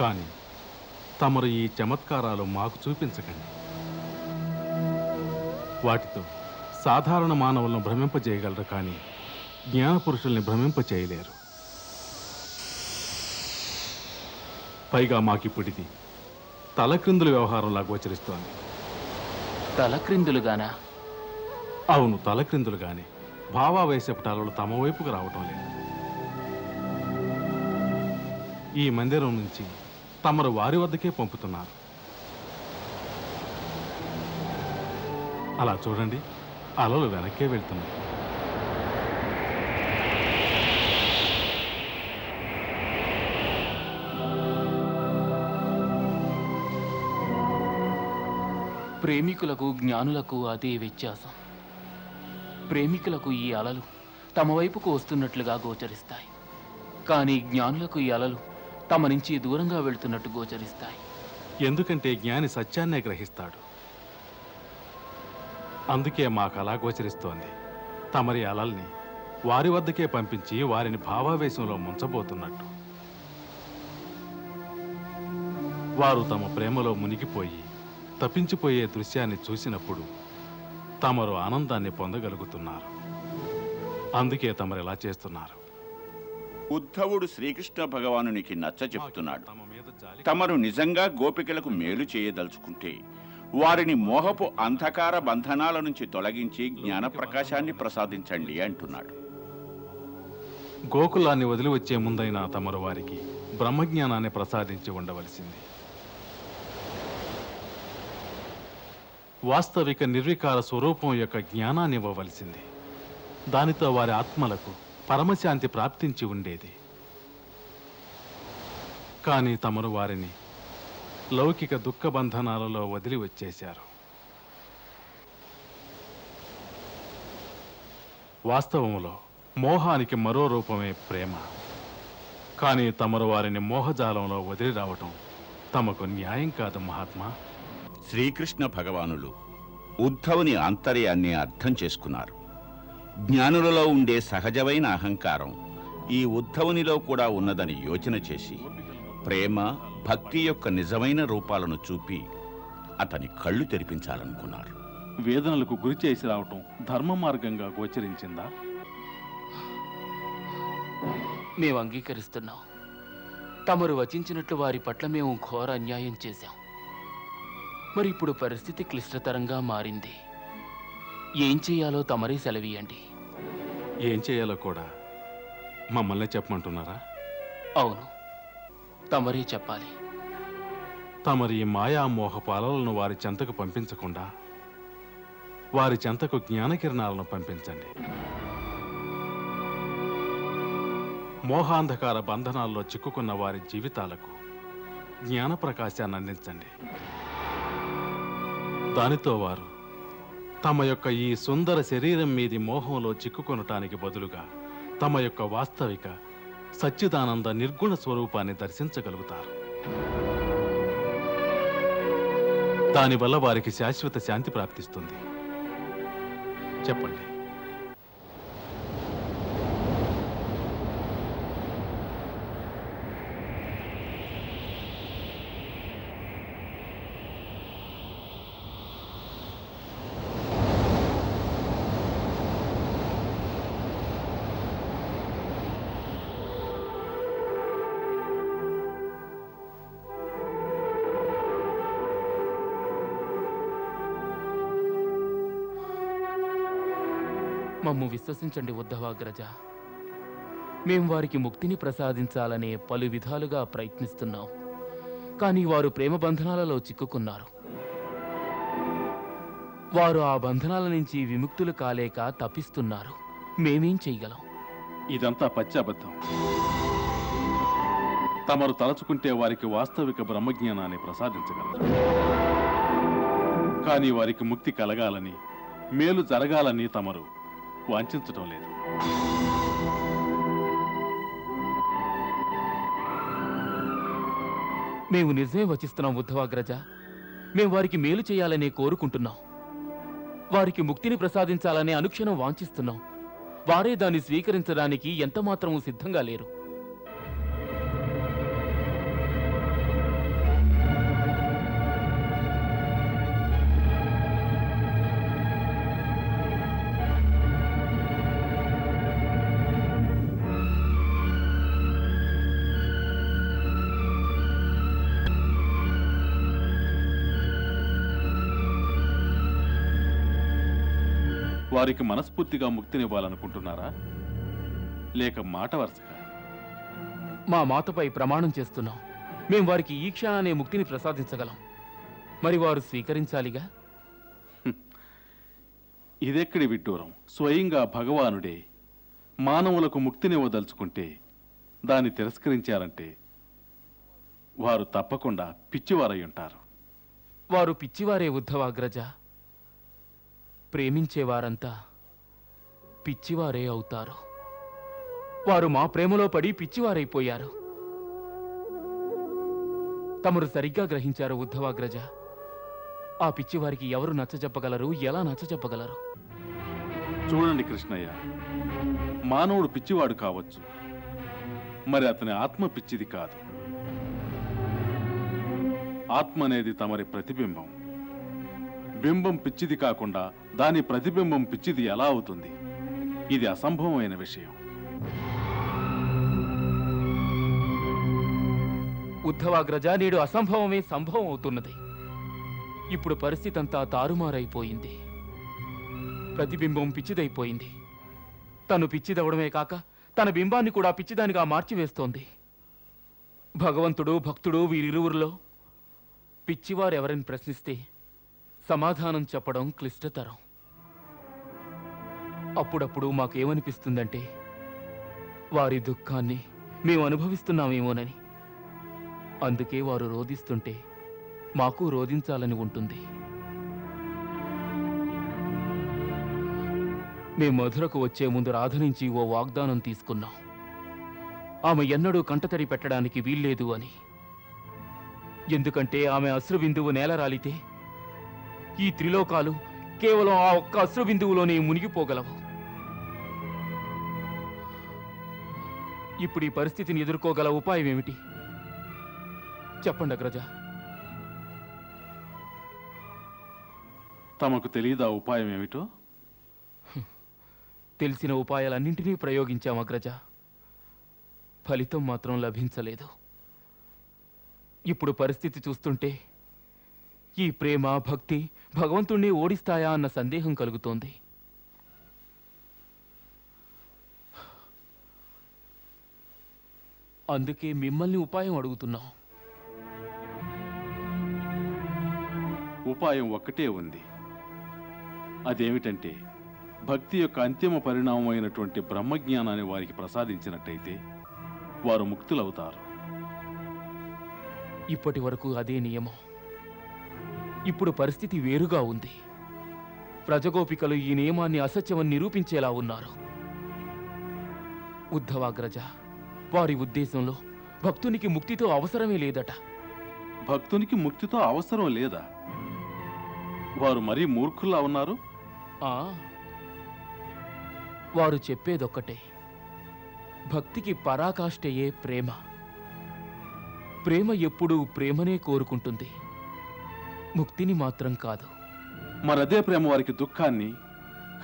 కానీ తమరు ఈ చమత్కారాలు మాకు చూపించకండి. వాటితో సాధారణ మానవులను భ్రమింపజేయగలరు కానీ జ్ఞానపురుషుల్ని భ్రమింపచేయలేరు. పైగా మాకిప్పుడిది తలక్రిందుల వ్యవహారంలా గోచరిస్తోంది. తలక్రిందులుగానా? అవును తలక్రిందులుగానే. భావావేశపటాలు తమ వైపుకు రావటం లేదు. ఈ మందిరం నుంచి తమరు వారి వద్దకే పంపుతున్నారు. అలా చూడండి అలలు వెనక్కే వెళ్తున్నాయి. ప్రేమికులకు జ్ఞానులకు అదే వ్యత్యాసం. ప్రేమికులకు ఈ అలలు తమ వైపుకు వస్తున్నట్లుగా గోచరిస్తాయి. కానీ జ్ఞానులకు ఈ అలలు తమ నుంచి దూరంగా వెళ్తున్నట్టు గోచరిస్తాయి. ఎందుకంటే జ్ఞాని సత్యాన్నే గ్రహిస్తాడు. అందుకే మాకు అలా గోచరిస్తోంది. తమరి అలల్ని వారి వద్దకే పంపించి వారిని భావావేశంలో ముంచబోతున్నట్టు. వారు తమ ప్రేమలో మునిగిపోయి తప్పించిపోయే దృశ్యాన్ని చూసినప్పుడు తమరు ఆనందాన్ని పొందగలుగుతున్నారు. అందుకే తమరు ఇలా చేస్తున్నారు. ఉద్ధవుడు శ్రీకృష్ణ భగవానునికి నచ్చ చెప్తున్నాడు. తమరు నిజంగా గోపికలకు మేలు చేయదలుచుకుంటే వారిని మోహపు అంధకార బంధనాల నుంచి తొలగించి జ్ఞాన ప్రకాశాన్ని ప్రసాదించండి అంటున్నాడు. గోకులాన్ని వదిలి వచ్చే ముందైనా తమరు వారికి బ్రహ్మజ్ఞానాన్ని ప్రసాదించి ఉండవలసింది. వాస్తవిక నిర్వికార స్వరూపం యొక్క జ్ఞానాన్ని ఇవ్వవలసింది. దానితో వారి ఆత్మలకు పరమశాంతి ప్రాప్తించి ఉండేది. కానీ తమరు వారిని లౌకిక దుఃఖ బంధనాలలో వదిలి వచ్చేశారు వాస్తవంలో మోహానికి మరో రూపమే ప్రేమ. కానీ తమరు వారిని మోహజాలంలో వదిలి రావటం తమకు న్యాయం కాదు మహాత్మా. శ్రీకృష్ణ భగవానులు ఉద్ధవుని ఆంతర్యాన్ని అర్థం చేసుకున్నారు. జ్ఞానులలో ఉండే సహజమైన అహంకారం ఈ ఉద్ధవునిలో కూడా ఉన్నదని యోచన చేసి ప్రేమ భక్తి యొక్క నిజమైన రూపాలను చూపి అతని కళ్ళు తెరిపించాలనుకున్నారు. వేదనలకు గురి చేసి రావటం ధర్మ మార్గంగా గోచరించిందా? మేము అంగీకరిస్తున్నాం. తమరు వచించినట్లు వారి పట్ల మేము ఘోర అన్యాయం చేశాం. మరి ఇప్పుడు పరిస్థితి క్లిష్టతరంగా మారింది. ఏం చేయాలో తమరే సెలవీయండి ఏం చేయాలో కూడా మమ్మల్ని చెప్పమంటున్నారా? అవును తమరే చెప్పాలి. తమరి ఈ మాయామోహపు అలలను వారి చెంతకు పంపించకుండా వారి చెంతకు జ్ఞానకిరణాలను పంపించండి. మోహాంధకార బంధనాల్లో చిక్కుకున్న వారి జీవితాలకు జ్ఞాన ప్రకాశాన్ని అందించండి. దానితో వారు తమ యొక్క ఈ సుందర శరీరం మీది మోహంలో చిక్కుకొనటానికి బదులుగా తమ యొక్క వాస్తవిక సచ్చిదానంద నిర్గుణ స్వరూపాన్ని దర్శించగలుగుతారు. దానివల్ల వారికి శాశ్వత శాంతి ప్రాప్తిస్తుంది. చెప్పండి. మమ్ము విశ్వసించండి ఉద్ధవాగ్రజ. మేం వారికి ముక్తిని ప్రసాదించాలనే పలు విధాలుగా ప్రయత్నిస్తున్నాం. కానీ వారు ప్రేమ బంధనాలలో చిక్కుకున్నారు. వారు ఆ బంధనాల నుంచి విముక్తులు కాలేక తప్పిస్తున్నారు. మేమేం చేయగలం? ఇదంతా పచ్చాబద్ధం తమరు తలచుకుంటే వారికి వాస్తవిక బ్రహ్మజ్ఞానాన్ని ప్రసాదించగలరు. కానీ వారికి ముక్తి కలగాలని మేలు జరగాలని తమరు వాంఛించటం లేదు. మేము నిజమే వచిస్తున్నాం ఉద్ధవాగ్రజ. మేం వారికి మేలు చేయాలనే కోరుకుంటున్నాం. వారికి ముక్తిని ప్రసాదించాలనే అనుక్షణం వాంఛిస్తున్నాం. వారే దాన్ని స్వీకరించడానికి ఎంతమాత్రమూ సిద్ధంగా లేరు. వారికి మనస్ఫూర్తిగా ముక్తినివ్వాలనుకుంటున్నారా? లేక మాట వరుసగా? మా మాతపై ప్రమాణం చేస్తున్నాం. మేం వారికి ఈ క్షణానే ముక్తిని ప్రసాదించగలం. మరి వారు స్వీకరించాలిగా? ఇదెక్కడి విడ్డూరం? స్వయంగా భగవానుడే మానవులకు ముక్తినివ్వదలుచుకుంటే దాన్ని తిరస్కరించారంటే వారు తప్పకుండా పిచ్చివారై ఉంటారు. వారు పిచ్చివారే ఉద్ధవాగ్రజ ప్రేమించేవారంతా పిచ్చివారే అవుతారు. వారు మా ప్రేమలో పడి పిచ్చివారైపోయారు. తమరు సరిగ్గా గ్రహించారు ఉద్ధవాగ్రజ. ఆ పిచ్చివారికి ఎవరు నచ్చజెప్పగలరు ఎలా నచ్చజెప్పగలరు చూడండి కృష్ణయ్య మానవుడు పిచ్చివాడు కావచ్చు. మరి అతని ఆత్మ పిచ్చిది కాదు. ఆత్మ అనేది తమరి ప్రతిబింబం. బింబం పిచ్చిది కాకుండా దాని ప్రతిబింబం పిచ్చిది ఎలా అవుతుంది? ఇది అసంభవమైన విషయం. ఉద్ధవాగ్రజ నేడు అసంభవమే సంభవం అవుతున్నది. ఇప్పుడు పరిస్థితి అంతా తారుమారైపోయింది. ప్రతిబింబం పిచ్చిదైపోయింది. తను పిచ్చిదవడమే కాక తన బింబాన్ని కూడా పిచ్చిదానిగా మార్చివేస్తోంది. భగవంతుడు భక్తుడు వీరిరువురిలో పిచ్చివారెవరని ప్రశ్నిస్తే సమాధానం చెప్పడం క్లిష్టతరం. అప్పుడప్పుడు మాకేమనిపిస్తుందంటే వారి దుఃఖాన్ని మేము అనుభవిస్తున్నామేమోనని. అందుకే వారు రోదిస్తుంటే మాకు రోధించాలని ఉంటుంది. మేము మధురకు వచ్చే ముందు రాధ నుంచి ఓ వాగ్దానం తీసుకున్నాం. ఆమె ఎన్నడూ కంటతడి పెట్టడానికి వీల్లేదు అని. ఎందుకంటే ఆమె అశ్రుబిందువు నేల రాలితే ఈ త్రిలోకాలు కేవలం ఆ ఒక్క అశ్రు బిందువులోనే మునిగిపోగలవు. ఇప్పుడు ఈ పరిస్థితిని ఎదుర్కోగల ఉపాయం ఏమిటి? చెప్పండి అగ్రజ. తమకు తెలియదా ఉపాయం ఏమిటో? తెలిసిన ఉపాయాలన్నింటినీ ప్రయోగించాం అగ్రజ. ఫలితం మాత్రం లభించలేదు. ఇప్పుడు పరిస్థితి చూస్తుంటే ఈ ప్రేమ భక్తి భగవంతుణ్ణి ఓడిస్తాయా అన్న సందేహం కలుగుతోంది. అందుకే మిమ్మల్ని ఉపాయం అడుగుతున్నాం. ఉపాయం ఒక్కటే ఉంది. అదేమిటంటే భక్తి యొక్క అంతిమ పరిణామమైనటువంటి బ్రహ్మజ్ఞానాన్ని వారికి ప్రసాదించినట్టయితే వారు ముక్తులవుతారు. ఇప్పటి వరకు అదే నియమం. ఇప్పుడు పరిస్థితి వేరుగా ఉంది. ప్రజగోపికలు ఈ నియమాన్ని అసత్యమని నిరూపించేలా ఉన్నారు. ఉద్ధవాగ్రజ వారి ఉద్దేశంలో భక్తునికి ముక్తితో అవసరమే లేదట. భక్తునికి ముక్తితో అవసరం లేదా? వారు మరీ మూర్ఖుల్లా ఉన్నారు? ఆ వారు చెప్పేదొక్కటే. భక్తికి పరాకాష్ఠయే ప్రేమ. ప్రేమ ఎప్పుడూ ప్రేమనే కోరుకుంటుంది. ముక్తిని మాత్రం కాదు. మరదే ప్రేమ వారికి దుఃఖాన్ని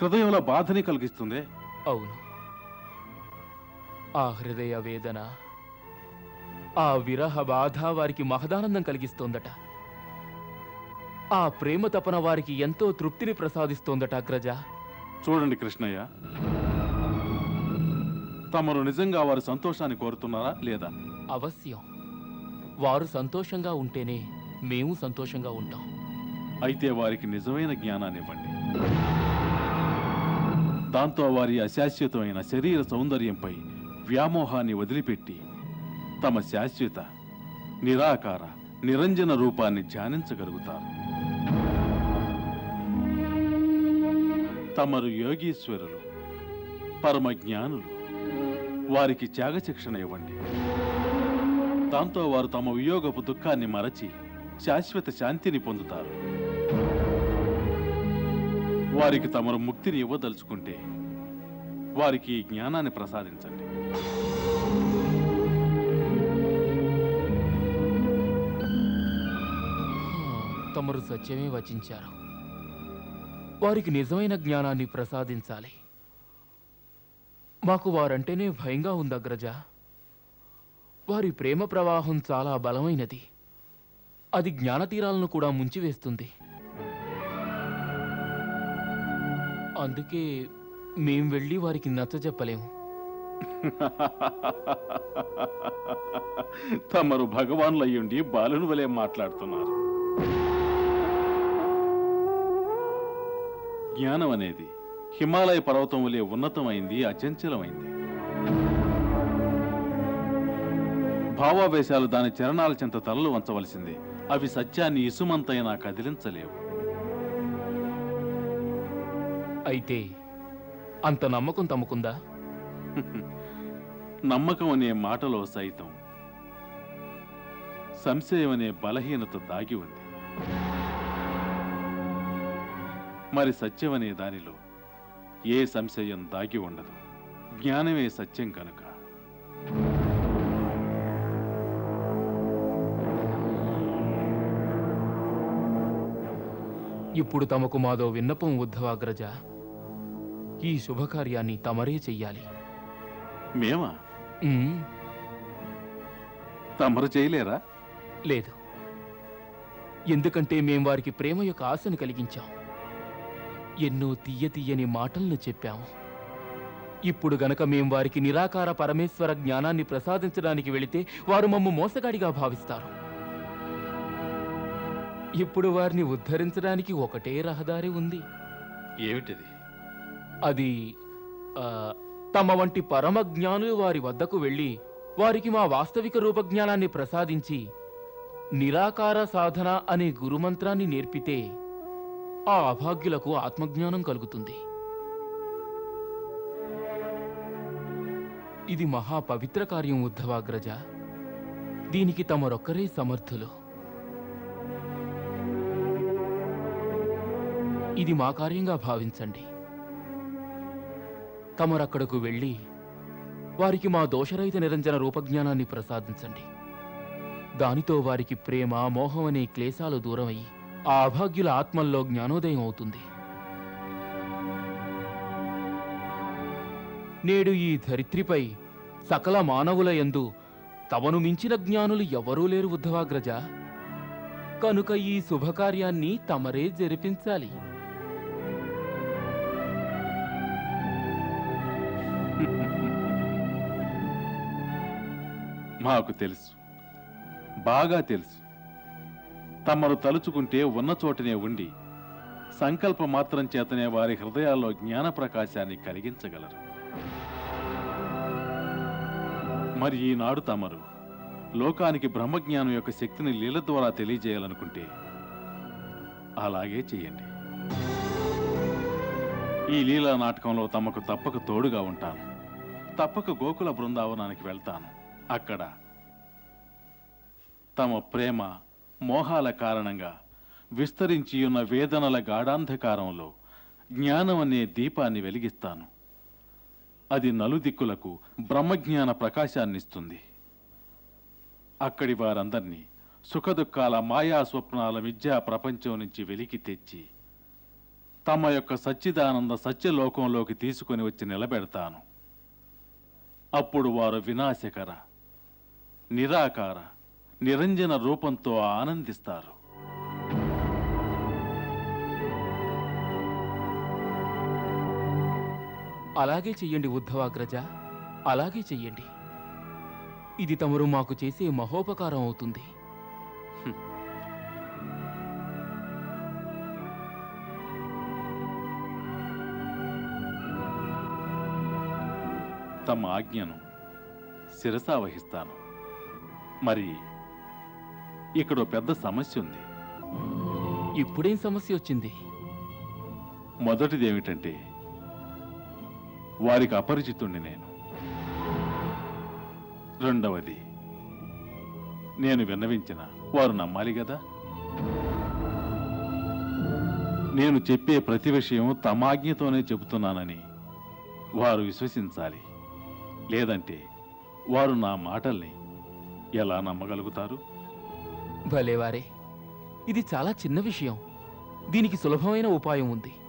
హృదయంలో బాధని కలిగిస్తుంది? అవును. ఆ హృదయ వేదన ఆ విరహ బాధ వారికి మహదానందం కలిగిస్తోందట. ఆ ప్రేమ తపన వారికి ఎంతో తృప్తిని ప్రసాదిస్తోందట అగ్రజ. చూడండి కృష్ణయ్య. తమరు నిజంగా వారి సంతోషాన్ని కోరుతున్నారా లేదా? అవశ్యం. వారు సంతోషంగా ఉంటేనే మేము సంతోషంగా ఉంటాం. అయితే వారికి నిజమైన జ్ఞానాన్ని ఇవ్వండి దాంతో వారి అశాశ్వతమైన శరీర సౌందర్యంపై వ్యామోహాన్ని వదిలిపెట్టి తమ శాశ్వత నిరాకార నిరంజన రూపాన్ని ధ్యానించగలుగుతారు. తమరు యోగీశ్వరులు పరమ జ్ఞానులు వారికి త్యాగశిక్షణ ఇవ్వండి. దాంతో వారు తమ వియోగపు దుఃఖాన్ని మరచి శాశ్వత శాంతిని పొందుతారు. వారికి తమరు ముక్తిని ఇవ్వదలుచుకుంటే వారికి జ్ఞానాన్ని ప్రసాదించండి. తమరు సత్యమే వచించారు. వారికి నిజమైన జ్ఞానాన్ని ప్రసాదించాలి. మాకు వారంటేనే భయంగా ఉంది అగ్రజ వారి ప్రేమ ప్రవాహం చాలా బలమైనది. అది జ్ఞానతీరాలను కూడా ముంచివేస్తుంది. అందుకే మేం వెళ్ళి వారికి నచ్చ చెప్పలేము. తమరు భగవాన్లయ్యుండి బాలుని వలె మాట్లాడుతున్నారు. జ్ఞానం అనేది హిమాలయ పర్వతం వలె ఉన్నతమైంది అచంచలమైంది. భావావేశాలు దాని చరణాల చెంత తలలు వంచవలసిందే. అవి సత్యాన్ని ఇసుమంతైనా కదిలించలేవు. అయితే అంత నమ్మకం తమకుందా? నమ్మకం అనే మాటలో సైతం సంశయం అనే బలహీనత దాగి ఉంది. మరి సత్యం అనే దానిలో ఏ సంశయం దాగి ఉండదు. జ్ఞానమే సత్యం కనుక. ఇప్పుడు తమకు మాదో విన్నపం ఉద్ధవాగ్రజ ఈ శుభకార్యాన్ని తమరే చెయ్యాలి. మేమా? ఉమ్, తమరు చేయలేరా? లేదు. ఎందుకంటే మేం వారికి ప్రేమ యొక్క ఆశను కలిగించాం. ఎన్నో తీయ తీయని మాటలను చెప్పాము ఇప్పుడు గనక మేం వారికి నిరాకార పరమేశ్వర జ్ఞానాన్ని ప్రసాదించడానికి వెళితే వారు మమ్ము మోసగాడిగా భావిస్తారు. ఇప్పుడు వారిని ఉద్ధరించడానికి ఒకటే రహదారి ఉంది. ఏమిటిది? అది ఆ, తమ వంటి పరమ జ్ఞానులు వారి వద్దకు వెళ్ళి వారికి మా వాస్తవిక రూపజ్ఞానాన్ని ప్రసాదించి నిరాకార సాధన అనే గురుమంత్రాన్ని నేర్పితే ఆ అభాగ్యులకు ఆత్మజ్ఞానం కలుగుతుంది. ఇది మహా పవిత్ర కార్యం ఉద్ధవాగ్రజ. దీనికి తమరొక్కరే సమర్థులు. ఇది మా కార్యంగా భావించండి. తమరక్కడకు వెళ్ళి వారికి మా దోషరహిత నిరంజన రూపజ్ఞానాన్ని ప్రసాదించండి. దానితో వారికి ప్రేమ మోహం అనే క్లేశాలు దూరమయ్యి ఆ అభాగ్యుల ఆత్మల్లో జ్ఞానోదయం అవుతుంది. నేడు ఈ ధరిత్రిపై సకల మానవుల యందు తమను మించిన జ్ఞానులు ఎవరూ లేరు ఉద్ధవాగ్రజ. కనుక ఈ శుభకార్యాన్ని తమరే జరిపించాలి. మాకు తెలుసు. బాగా తెలుసు. తమరు తలుచుకుంటే ఉన్న చోటనే ఉండి సంకల్ప మాత్రం చేతనే వారి హృదయాల్లో జ్ఞాన ప్రకాశాన్ని కలిగించగలరు. మరి ఈనాడు తమరు లోకానికి బ్రహ్మజ్ఞానం యొక్క శక్తిని లీల ద్వారా తెలియజేయాలనుకుంటే అలాగే చేయండి. ఈ లీలా నాటకంలో తమకు తప్పక తోడుగా ఉంటాను. తప్పక గోకుల బృందావనానికి వెళ్తాను. అక్కడ. తమ ప్రేమ మోహాల కారణంగా విస్తరించి ఉన్న వేదనల గాఢాంధకారంలో జ్ఞానం అనే దీపాన్ని వెలిగిస్తాను. అది నలుదిక్కులకు బ్రహ్మజ్ఞాన ప్రకాశాన్నిస్తుంది. అక్కడి వారందరినీ సుఖదుఖాల మాయా స్వప్నాల విద్యా ప్రపంచం నుంచి వెలికి తెచ్చి తమ యొక్క సచ్చిదానంద సత్యలోకంలోకి తీసుకొని వచ్చి నిలబెడతాను. అప్పుడు వారు వినాశకర. నిరాకార నిరంజన రూపంతో ఆనందిస్తారు. అలాగే చెయ్యండి ఉద్ధవాగ్రజ అలాగే చెయ్యండి. ఇది తమరు మాకు చేసే మహోపకారం అవుతుంది. తమ ఆజ్ఞను శిరసా వహిస్తాను మరి ఇక్కడ పెద్ద సమస్య ఉంది. ఇప్పుడేం సమస్య వచ్చింది? మొదటిది ఏమిటంటే వారికి అపరిచితుణ్ణి నేను. రెండవది నేను విన్నవించిన వారు నమ్మాలి కదా నేను చెప్పే ప్రతి విషయం తమాజ్ఞతోనే చెబుతున్నానని వారు విశ్వసించాలి. లేదంటే వారు నా మాటల్ని ఎలా నమ్మగలుగుతారు? భలేవారే. ఇది చాలా చిన్న విషయం. దీనికి సులభమైన ఉపాయం ఉంది.